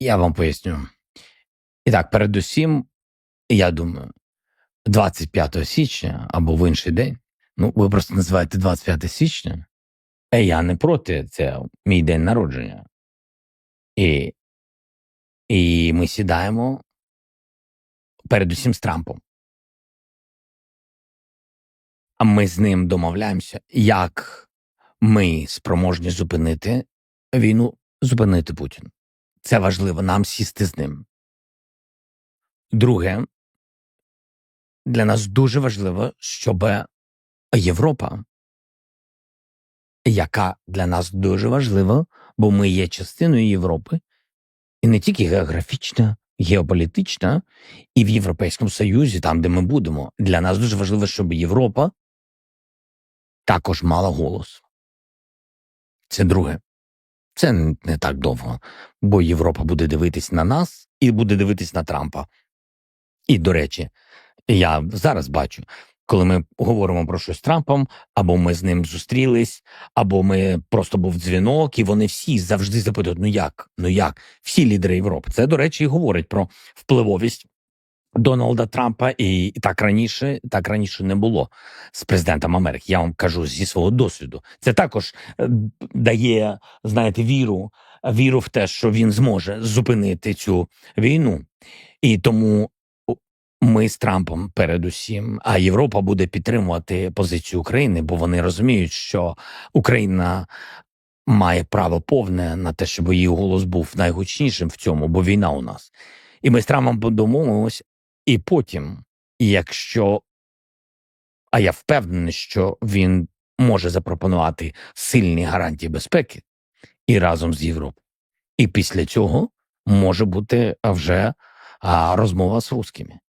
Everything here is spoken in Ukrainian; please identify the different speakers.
Speaker 1: Я вам поясню. І так, передусім, я думаю, 25 січня або в інший день, ну, ви просто називаєте 25 січня, а я не проти, це мій день народження. І, і ми сідаємо передусім з Трампом. А ми з ним домовляємося, як ми спроможні зупинити війну, зупинити Путін. Це важливо нам сісти з ним. Друге, для нас дуже важливо, щоб Європа, яка для нас дуже важлива, бо ми є частиною Європи, і не тільки географічна, геополітична, і в Європейському Союзі, там, де ми будемо, для нас дуже важливо, щоб Європа також мала голос. Це друге. Це не так довго, бо Європа буде дивитись на нас і буде дивитись на Трампа. І, до речі, я зараз бачу, коли ми говоримо про щось з Трампом, або ми з ним зустрілись, або ми просто був дзвінок, і вони всі завжди запитують: ну як? Ну як? Всі лідери Європи. Це, до речі, і говорить про впливовість Дональда Трампа, і так раніше, так раніше не було з президентом Америки. Я вам кажу зі свого досвіду. Це також е, дає, знаєте, віру, віру в те, що він зможе зупинити цю війну. І тому ми з Трампом передусім, а Європа буде підтримувати позицію України, бо вони розуміють, що Україна має право повне на те, щоб її голос був найгучнішим в цьому, бо війна у нас. І ми з Трампом подумаємось, і потім, якщо а я впевнений, що він може запропонувати сильні гарантії безпеки і разом з Європою. І після цього може бути вже розмова з русскими.